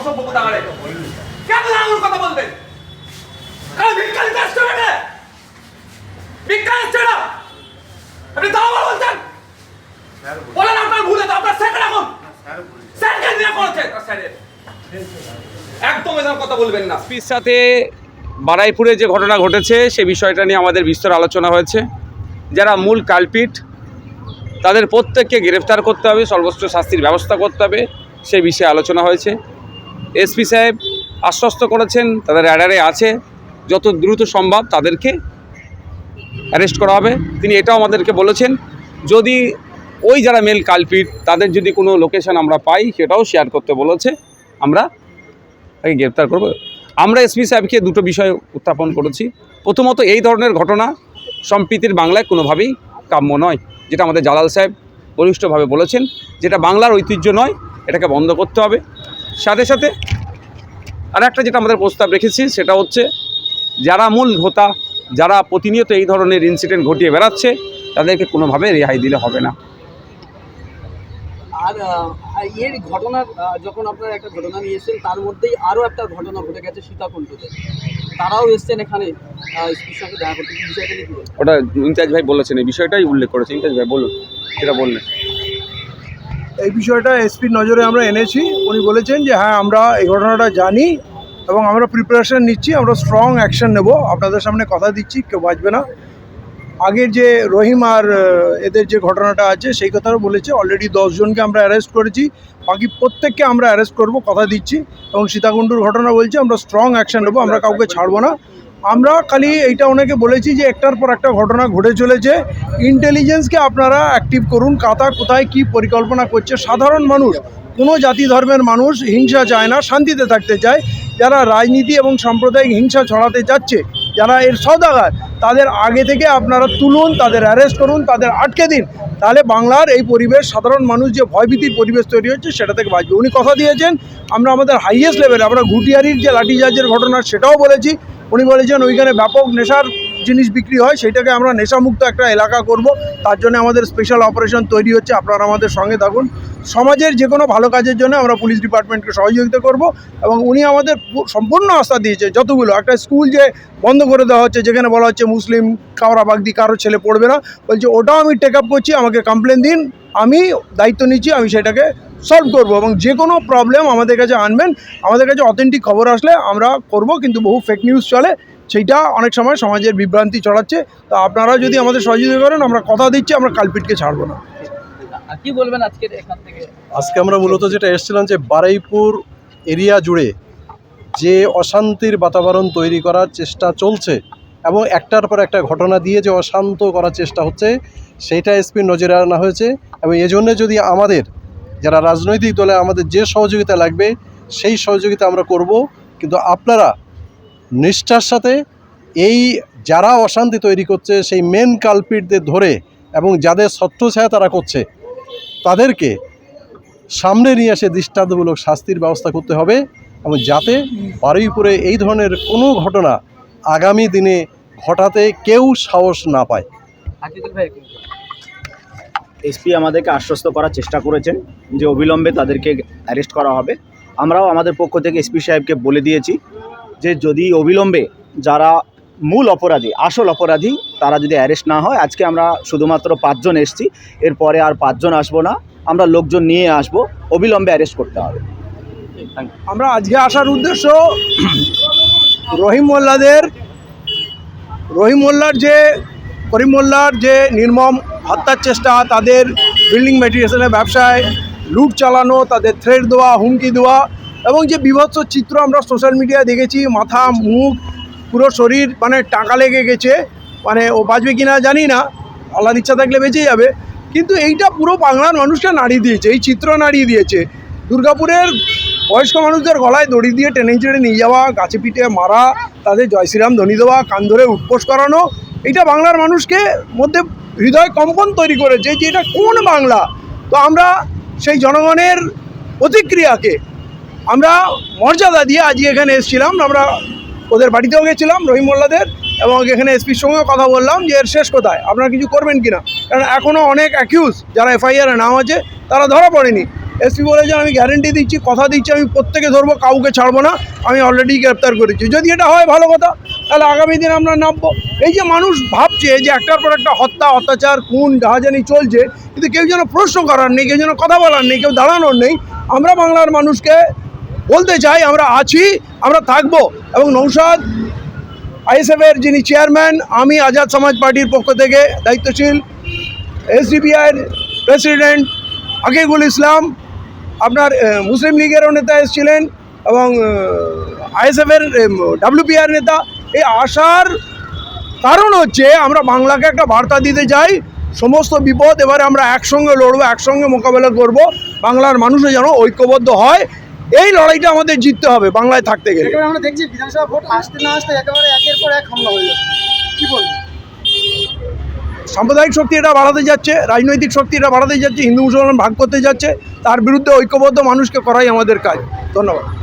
অসভ্য কেন আঙুল কথা বলবেন কারণ ভিক্ষা দিতে আসছে না না আপনি দাও বলছেন। বলেন আপনার ভুলে তো আপনার স্যার দিয়ে করেছে স্যারের। একদম এরকম কথা বলবেন না। সাথে বারাইপুরে যে ঘটনা ঘটেছে সে বিষয়টা নিয়ে আমাদের বিস্তর আলোচনা হয়েছে। যারা মূল কালপিট তাদের প্রত্যেককে গ্রেফতার করতে হবে সর্বোচ্চ শাস্তির ব্যবস্থা করতে হবে সে বিষয়ে আলোচনা হয়েছে। এসপি সাহেব আশ্বস্ত করেছেন, তাদের অ্যাডারে আছে, যত দ্রুত সম্ভব তাদেরকে অ্যারেস্ট করা হবে। তিনি এটাও আমাদেরকে বলেছেন, যদি ওই যারা মেল কালপিট তাদের যদি কোনো লোকেশন আমরা পাই, সেটাও শেয়ার করতে বলেছে, আমরা তাকে গ্রেপ্তার করব। আমরা এসপি সাহেবকে দুটো বিষয় উত্থাপন করেছি। প্রথমত, এই ধরনের ঘটনা সম্প্রীতির বাংলায় কোনোভাবেই কাম্য নয়, যেটা আমাদের জালাল সাহেব বলিষ্ঠভাবে বলেছেন, যেটা বাংলার ঐতিহ্য নয়, এটাকে বন্ধ করতে হবে। সাথে সাথে আর একটা যেটা আমাদের প্রস্তাব রেখেছি সেটা হচ্ছে যারা মূল হোতা যারা প্রতিনিয়ত এই ধরনের ইনসিডেন্ট ঘটিয়ে বেড়াচ্ছে তাদেরকে কোনোভাবে রেহাই দিলে হবে না। আর এর ঘটনার যখন আপনারা একটা ঘটনা তার মধ্যেই আরও একটা ঘটনা ঘটে গেছে সীতাকুণ্ডতে। তারাও এসছেন এখানে স্পির দেখা করতে। বিষয়টা? ওটা ভাই বলেছেন এই বিষয়টাই উল্লেখ করেছে। ইমতিয়াজ ভাই বলুন সেটা বললেন। এই বিষয়টা এসপির নজরে আমরা এনেছি। উনি বলেছেন যে হ্যাঁ আমরা এই ঘটনাটা জানি এবং আমরা প্রিপারেশন নিচ্ছি, আমরা স্ট্রং অ্যাকশন নেব। আপনাদের সামনে কথা দিচ্ছি, কেউ বাঁচবে না। আগের যে রহিম আর এদের যে ঘটনাটা আছে, সেই কথাও বলেছে। অলরেডি দশজনকে আমরা অ্যারেস্ট করেছি। বাকি প্রত্যেককে আমরা অ্যারেস্ট করব, কথা দিচ্ছি। এবং সীতাকুণ্ডুর ঘটনা বলছি, আমরা স্ট্রং অ্যাকশন নেব, আমরা কাউকে ছাড়বো না। আমরা খালি এইটা ওনাকে বলেছি যে একটার পর একটা ঘটনা ঘটে চলেছে। ইন্টেলিজেন্সকে আপনারা অ্যাক্টিভ করুন, কাতা কোথায় কি পরিকল্পনা করছে। সাধারণ মানুষ, কোনো জাতি ধর্মের মানুষ হিংসা চায় না, শান্তিতে থাকতে চায়। যারা রাজনীতি এবং সাম্প্রদায়িক হিংসা ছড়াতে যাচ্ছে যারা এর সদাগার তাদের আগে থেকে আপনারা তুলুন, তাদের অ্যারেস্ট করুন, তাদের আটকে দিন। তাহলে বাংলার এই পরিবেশ, সাধারণ মানুষ যে ভয়ভীতির পরিবেশ তৈরি হচ্ছে, সেটা থেকে বাঁচবে। উনি কথা দিয়েছেন, আমরা আমাদের হাইয়েস্ট লেভেলে আমরা ঘুটিয়ারির যে লাঠিচার্জের ঘটনা, সেটাও বলেছি। উনি বলেছেন ওইখানে ব্যাপক নেশার জিনিস বিক্রি হয় সেটাকে আমরা নেশামুক্ত একটা এলাকা করব। তার জন্য আমাদের স্পেশাল অপারেশন তৈরি হচ্ছে, আপনারা আমাদের সঙ্গে থাকুন। সমাজের যে কোনো ভালো কাজের জন্য আমরা পুলিশ ডিপার্টমেন্টকে সহযোগিতা করব এবং উনি আমাদের সম্পূর্ণ আস্থা দিয়েছে যতগুলো। একটা স্কুল যে বন্ধ করে দেওয়া হচ্ছে, যেখানে বলা হচ্ছে মুসলিম, কাওরা, বাগদি কারও ছেলে পড়বে না। বলছে, ওটাও আমি টেক আপ করছি, আমাকে কমপ্লেন দিন। আমি দায়িত্ব নিচ্ছি, আমি সেটাকে সলভ করব এবং যে কোনো প্রবলেম আমাদের কাছে আনবেন। আমাদের কাছে অথেন্টিক খবর আসলে আমরা করব কিন্তু বহু ফেক নিউজ চলে। সেইটা অনেক সময় সমাজের বিভ্রান্তি চড়াচ্ছে তো আপনারা যদি আমাদের সহযোগিতা করেন আমরা কথা দিচ্ছি আমরা কালপিটকে ছাড়বো না। কি বলবেন এখান থেকে? আজকে আমরা মূলত যেটা এসেছিলাম যে বারাইপুর এরিয়া জুড়ে যে অশান্তির বাতাবরণ তৈরি করার চেষ্টা চলছে এবং একটার পর একটা ঘটনা দিয়ে যে অশান্ত করার চেষ্টা হচ্ছে সেইটা এসপির নজরে আনা হয়েছে। এবং এজন্য যদি আমাদের যারা রাজনৈতিক দলে আমাদের যে সহযোগিতা লাগবে, সেই সহযোগিতা আমরা করব। কিন্তু আপনারা নিষ্ঠার সাথে এই যারা অশান্তি তৈরি করছে, সেই মেন কালপিটদের ধরে এবং যাদের ছত্রছায়া তারা করছে, তাদেরকে সামনে নিয়ে এসে দৃষ্টান্তমূলক শাস্তির ব্যবস্থা করতে হবে এবং যাতে বারুইপুরে এই ধরনের কোনো ঘটনা আগামী দিনে ঘটাতে কেউ সাহস না পায়। এসপি আমাদেরকে আশ্বস্ত করার চেষ্টা করেছেন যে অবিলম্বে তাদেরকে অ্যারেস্ট করা হবে। আমরাও আমাদের পক্ষ থেকে এসপি সাহেবকে বলে দিয়েছি যে যদি অবিলম্বে যারা মূল অপরাধী, আসল অপরাধী, তারা যদি অ্যারেস্ট না হয়, আজকে আমরা শুধুমাত্র পাঁচজন এসছি, এরপরে আর পাঁচজন আসব না, আমরা লোকজন নিয়ে আসব, অবিলম্বে অ্যারেস্ট করতে হবে। আমরা আজকে আসার উদ্দেশ্য রহিম মোল্লাদের রহিম মোল্লার যে করিম মোল্লার যে নির্মম হত্যার চেষ্টা, তাদের বিল্ডিং মেটেরিয়ালসের ব্যবসায় লুট চালানো, তাদের থ্রেড দেওয়া, হুমকি দেওয়া এবং যে বিভৎস চিত্র আমরা সোশ্যাল মিডিয়ায় দেখেছি, মাথা, মুখ, পুরো শরীর মানে টাকা লেগে গেছে মানে ও বাঁচবে কি না জানি না, আল্লাহর ইচ্ছা থাকলে বেঁচে যাবে, কিন্তু এইটা পুরো বাংলার মানুষকে নাড়িয়ে দিয়েছে, এই চিত্র নাড়িয়ে দিয়েছে। দুর্গাপুরের বয়স্ক মানুষদের গলায় দড়ি দিয়ে টেনে চেড়ে নিয়ে যাওয়া, গাছে পিঠে মারা, তাদের জয় শ্রীরাম ধ্বনি দেওয়া, কান ধরে উৎপোষ করানো, এটা বাংলার মানুষকে মধ্যে হৃদয় কম্পন তৈরি করেছে যে এটা কোন বাংলা? তো আমরা সেই জনগণের প্রতিক্রিয়াকে, আমরা মর্যাদা দিয়ে আজকে এখানে এসেছিলাম, আমরা ওদের বাড়িতেও গেছিলাম রহিম মোল্লাদের এবং এখানে এসপির সঙ্গেও কথা বললাম যে এর শেষ কোথায়, আপনারা কিছু করবেন কিনা? কারণ এখনও অনেক অ্যাকিউজ যারা এফআইআর নাম আছে, তারা ধরা পড়েনি। এসপি বলেছেন আমি গ্যারেন্টি দিচ্ছি, কথা দিচ্ছি, আমি প্রত্যেকে ধরবো, কাউকে ছাড়বো না, আমি অলরেডি গ্রেপ্তার করেছি। যদি এটা হয়, ভালো কথা, তাহলে আগামী দিন আমরা নামবো। এই যে মানুষ ভাবছে যে একটার পর একটা হত্যা, অত্যাচার, খুন জাহাজানি চলছে, কিন্তু কেউ যেন প্রশ্ন করার নেই, কেউ যেন কথা বলার নেই, কেউ দাঁড়ানোর নেই, আমরা বাংলার মানুষকে বলতে চাই, আমরা আছি, আমরা থাকব। এবং নৌসাদ আইএসএফের যিনি চেয়ারম্যান আমি আজাদ সমাজ পার্টির পক্ষ থেকে দায়িত্বশীল এসডিপিআইয়ের প্রেসিডেন্ট আকিকুল ইসলাম আপনার মুসলিম লীগেরও নেতা এসেছিলেন এবং আইএসএফের ডাব্লিউপিআর নেতা। এই আসার কারণ হচ্ছে, আমরা বাংলাকে একটা বার্তা দিতে চাই, সমস্ত বিপদ এবারে আমরা একসঙ্গে লড়বো, একসঙ্গে মোকাবেলা করব, বাংলার মানুষও যেন ঐক্যবদ্ধ হয়। এই লড়াইটা আমাদের জিততে হবে বাংলায় থাকতে গেলে। আমরা দেখছি বিধানসভা ভোট আসতে না আসতে একেবারে একের পর এক হামলা হয়ে যাচ্ছে। কি বলব সাম্প্রদায়িক শক্তি এটা বাড়াতে যাচ্ছে, রাজনৈতিক শক্তি এটা বাড়াতে যাচ্ছে, হিন্দু মুসলমান ভাগ করতে যাচ্ছে, তার বিরুদ্ধে ঐক্যবদ্ধ মানুষকে করাই আমাদের কাজ। ধন্যবাদ।